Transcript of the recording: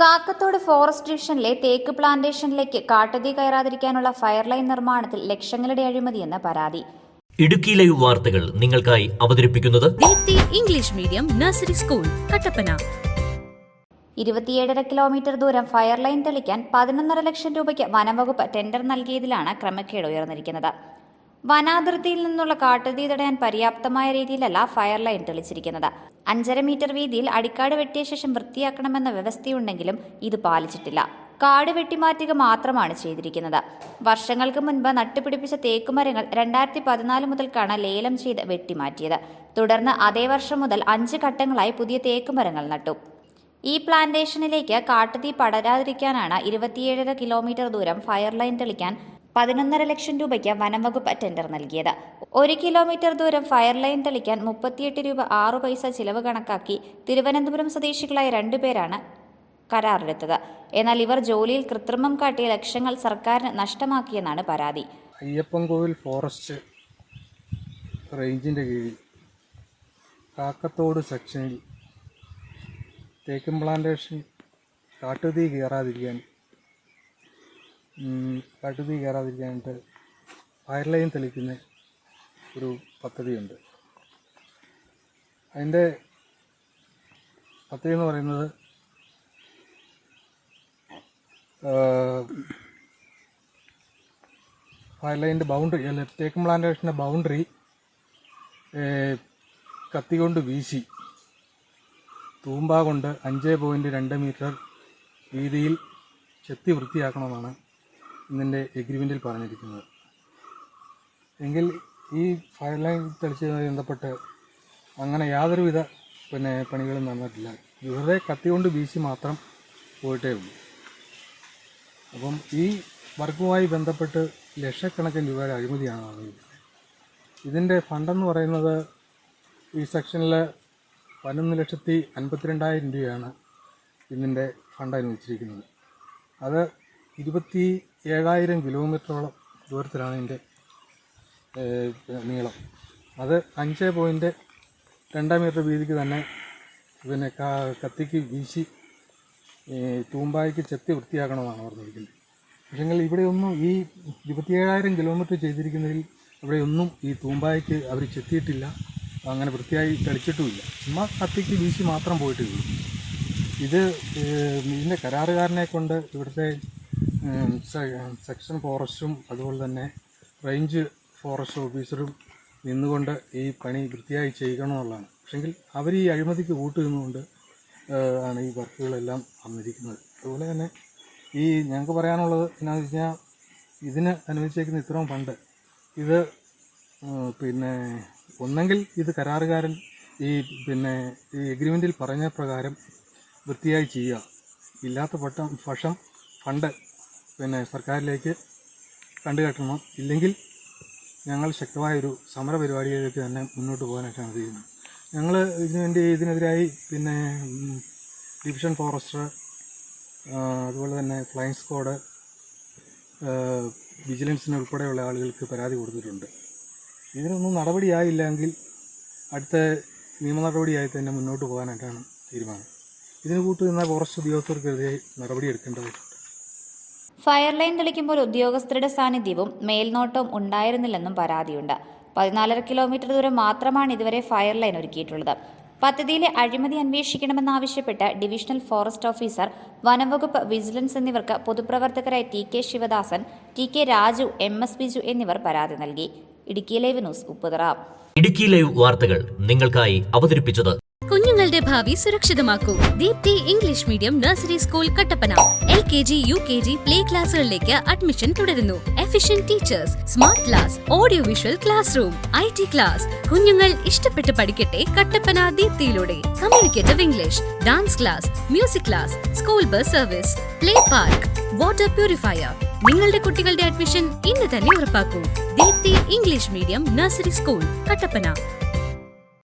Kakkathode forest ഡിവിഷനിലെ തേക്ക് പ്ലാന്റേഷനിലേക്ക് കാട്ടുതീ കയറാതിരിക്കാനുള്ള ഫയർലൈൻ നിർമ്മാണത്തിൽ ലക്ഷങ്ങളുടെ അഴിമതിയെന്ന പരാതി. ഇടുക്കി ലൈവ് വാർത്തകൾ നിങ്ങൾക്കായി അവതരിപ്പിക്കുന്നത് Deepthi English medium nursery school Kattappana. ഇരുപത്തിയേഴര kilometre ദൂരം ഫയർ ലൈൻ തെളിക്കാൻ പതിനൊന്നര ലക്ഷം രൂപയ്ക്ക് വനംവകുപ്പ് ടെൻഡർ നൽകിയതിലാണ് ക്രമക്കേട് ഉയർന്നിരിക്കുന്നത്. വനാതിർത്തിയിൽ നിന്നുള്ള കാട്ടുതീ തടയാൻ പര്യാപ്തമായ രീതിയിലല്ല ഫയർ ലൈൻ തെളിച്ചിരിക്കുന്നത്. അഞ്ചര മീറ്റർ വീതിയിൽ അടിക്കാട് വെട്ടിയ ശേഷം വൃത്തിയാക്കണമെന്ന വ്യവസ്ഥയുണ്ടെങ്കിലും ഇത് പാലിച്ചിട്ടില്ല. കാട് വെട്ടിമാറ്റുക മാത്രമാണ് ചെയ്തിരിക്കുന്നത്. വർഷങ്ങൾക്ക് മുൻപ് നട്ടുപിടിപ്പിച്ച തേക്കുമരങ്ങൾ രണ്ടായിരത്തി പതിനാല് മുതൽക്കാണ് ലേലം ചെയ്ത് വെട്ടിമാറ്റിയത്. തുടർന്ന് അതേ വർഷം മുതൽ അഞ്ച് ഘട്ടങ്ങളായി പുതിയ തേക്കുമരങ്ങൾ നട്ടു. ഈ പ്ലാന്റേഷനിലേക്ക് കാട്ടുതീ പടരാതിരിക്കാനാണ് ഇരുപത്തിയേഴര കിലോമീറ്റർ ദൂരം ഫയർ ലൈൻ തെളിക്കാൻ പതിനൊന്നര ലക്ഷം രൂപയ്ക്ക് വനംവകുപ്പ് ടെൻഡർ നൽകിയത്. ഒരു കിലോമീറ്റർ ദൂരം ഫയർ ലൈൻ തെളിക്കാൻ മുപ്പത്തിയെട്ട് രൂപ ആറു പൈസ ചിലവ് കണക്കാക്കി തിരുവനന്തപുരം സ്വദേശികളായ രണ്ടുപേരാണ് കരാറെടുത്തത് എന്നാൽ ഇവർ ജോലിയിൽ കൃത്രിമം കാട്ടിയ ലക്ഷങ്ങൾ സർക്കാരിന് നഷ്ടമാക്കിയെന്നാണ് പരാതി. അയ്യപ്പൻകോവിൽ ഫോറസ്റ്റ് റേഞ്ചിന്റെ കീഴിൽ കാക്കത്തോട് സെക്ഷനിൽ തേക്കും പ്ലാന്റേഷൻ കാട്ടുതീ കയറാതിരിക്കാൻ കാട്ടുതീ കയറാതിരിക്കാനായിട്ട് ഫയർ ലൈൻ തെളിക്കുന്ന ഒരു പദ്ധതിയുണ്ട്. അതിന്റെ പദ്ധതി എന്ന് പറയുന്നത് ഫയർ ലൈനിന്റെ ബൗണ്ടറി അല്ലെ തേക്കും പ്ലാന്റേഷന്റെ ബൗണ്ടറി കത്തി കൊണ്ട് വീശി തൂമ്പ കൊണ്ട് അഞ്ച് പോയിന്റ് രണ്ട് മീറ്റർ വീതിയിൽ ചെത്തി വൃത്തിയാക്കണമെന്നാണ് ഇതിന്റെ എഗ്രിമെന്റിൽ പറഞ്ഞിരിക്കുന്നത്. എങ്കിൽ ഈ ഫയർ ലൈൻ തെളിച്ചതുമായി ബന്ധപ്പെട്ട് അങ്ങനെ യാതൊരുവിധ പിന്നെ പണികളും നടന്നിട്ടില്ല. വെറുതെ കത്തി കൊണ്ട് വീശി മാത്രം പോയിട്ടേ ഉള്ളൂ. അപ്പം ഈ വർക്കുമായി ബന്ധപ്പെട്ട് ലക്ഷക്കണക്കിന് രൂപയുടെ അഴിമതിയാണ് നടന്നിരിക്കുന്നത്. ഇതിന്റെ ഫണ്ടെന്ന് പറയുന്നത് ഈ സെക്ഷനിൽ പതിനൊന്ന് ലക്ഷത്തി അൻപത്തിരണ്ടായിരം രൂപയാണ് ഇതിന്റെ ഫണ്ട് അനുവദിച്ചിരിക്കുന്നത്. അത് ഇരുപത്തി ഏഴായിരം കിലോമീറ്ററോളം ദൂരത്തിലാണ് ഇതിന്റെ നീളം. അത് അഞ്ച് പോയിന്റ് രണ്ട് മീറ്റർ വീതിക്ക് തന്നെ പിന്നെ കത്തിക്ക് വീശി തൂമ്പായ്ക്ക് ചെത്തി വൃത്തിയാക്കണമെന്നാണ് പറഞ്ഞിരിക്കുന്നത് പക്ഷെങ്കിൽ ഇവിടെയൊന്നും ഈ ഇരുപത്തിയേഴായിരം കിലോമീറ്റർ ചെയ്തിരിക്കുന്നതിൽ ഇവിടെയൊന്നും ഈ തൂമ്പായ്ക്ക് അവർ ചെത്തിയിട്ടില്ല. അങ്ങനെ വൃത്തിയായി തെളിച്ചിട്ടുമില്ല. ചുമ്മാ കത്തിക്ക് വീശി മാത്രം പോയിട്ടുള്ളൂ ഇത് ഇതിന്റെ കരാറുകാരനെ കൊണ്ട് ഇവിടുത്തെ സെക്ഷൻ ഫോറസ്റ്റും അതുപോലെ തന്നെ റേഞ്ച് ഫോറസ്റ്റ് ഓഫീസറും നിന്നുകൊണ്ട് ഈ പണി വൃത്തിയായി ചെയ്യണമെന്നുള്ളതാണ് പക്ഷെങ്കിൽ അവർ ഈ അഴിമതിക്ക് കൂട്ടുനിന്നുകൊണ്ട് ആണ് ഈ വർക്കുകളെല്ലാം വന്നിരിക്കുന്നത്. അതുപോലെ തന്നെ ഈ ഞങ്ങൾക്ക് പറയാനുള്ളത് എന്നാന്ന് വെച്ച് കഴിഞ്ഞാൽ ഇതിന് അനുവദിച്ചേക്കുന്ന ഇത്രയും ഫണ്ട് ഇത് പിന്നെ ഒന്നെങ്കിൽ ഇത് കരാറുകാരൻ ഈ പിന്നെ ഈ എഗ്രിമെന്റിൽ പറഞ്ഞ പ്രകാരം വൃത്തിയായി ചെയ്യുക. ഇല്ലാത്ത പക്ഷം പക്ഷം ഫണ്ട് പിന്നെ സർക്കാരിലേക്ക് കണ്ടുകെട്ടണം ഇല്ലെങ്കിൽ ഞങ്ങൾ ശക്തമായൊരു സമര പരിപാടിയിലേക്ക് തന്നെ മുന്നോട്ട് പോകാനായിട്ടാണ് ചെയ്യുന്നത്. ഞങ്ങൾ ഇതിനുവേണ്ടി ഇതിനെതിരായി പിന്നെ ഡിവിഷൻ ഫോറസ്റ്റർ അതുപോലെ തന്നെ ഫ്ലൈങ് സ്ക്വാഡ് വിജിലൻസിന് ഉൾപ്പെടെയുള്ള ആളുകൾക്ക് പരാതി കൊടുത്തിട്ടുണ്ട്. ഇതിനൊന്നും നടപടിയായില്ലെങ്കിൽ അടുത്ത നിയമ നടപടിയായി തന്നെ മുന്നോട്ട് പോകാനായിട്ടാണ് തീരുമാനം. ഇതിന് കൂട്ടുനിന്ന ഫോറസ്റ്റ് ഉദ്യോഗസ്ഥർക്കെതിരെ നടപടിയെടുക്കേണ്ടതായിട്ടുണ്ട് ഫയർ ലൈൻ തെളിക്കുമ്പോൾ ഉദ്യോഗസ്ഥരുടെ സാന്നിധ്യവും മേൽനോട്ടവും ഉണ്ടായിരുന്നില്ലെന്നും പരാതിയുണ്ട്. പതിനാലര കിലോമീറ്റർ ദൂരം മാത്രമാണ് ഇതുവരെ ഫയർലൈൻ ഒരുക്കിയിട്ടുള്ളത്. പദ്ധതിയിലെ അഴിമതി അന്വേഷിക്കണമെന്നാവശ്യപ്പെട്ട് ഡിവിഷണൽ ഫോറസ്റ്റ് ഓഫീസർ വനംവകുപ്പ് വിജിലൻസ് എന്നിവർക്ക് പൊതുപ്രവർത്തകരായ T K Sivadasan T K Raju M S Biju എന്നിവർ പരാതി നൽകി. Idukki live news Upputhara. Idukki live വാർത്തകൾ നിങ്ങൾക്കായി അവതരിപ്പിച്ചത് കുഞ്ഞുങ്ങളുടെ ഭാവി സുരക്ഷിതമാക്കൂ. Deepthi English medium nursery school Kattappana. L K G U K G play ക്ലാസുകളിലേക്ക് admission തുടരുന്നു. Efficient teachers smart class audio visual class room I T class. കുഞ്ഞുങ്ങൾ ഇഷ്ടപ്പെട്ട് പഠിക്കട്ടെ Kattappana ദീപ്തിയിലൂടെ. Communicative English dance class music class school bus service play park water purifier. നിങ്ങളുടെ കുട്ടികളുടെ admission ഇന്ന് തന്നെ ഉറപ്പാക്കൂ. Deepthi English medium nursery school Kattappana.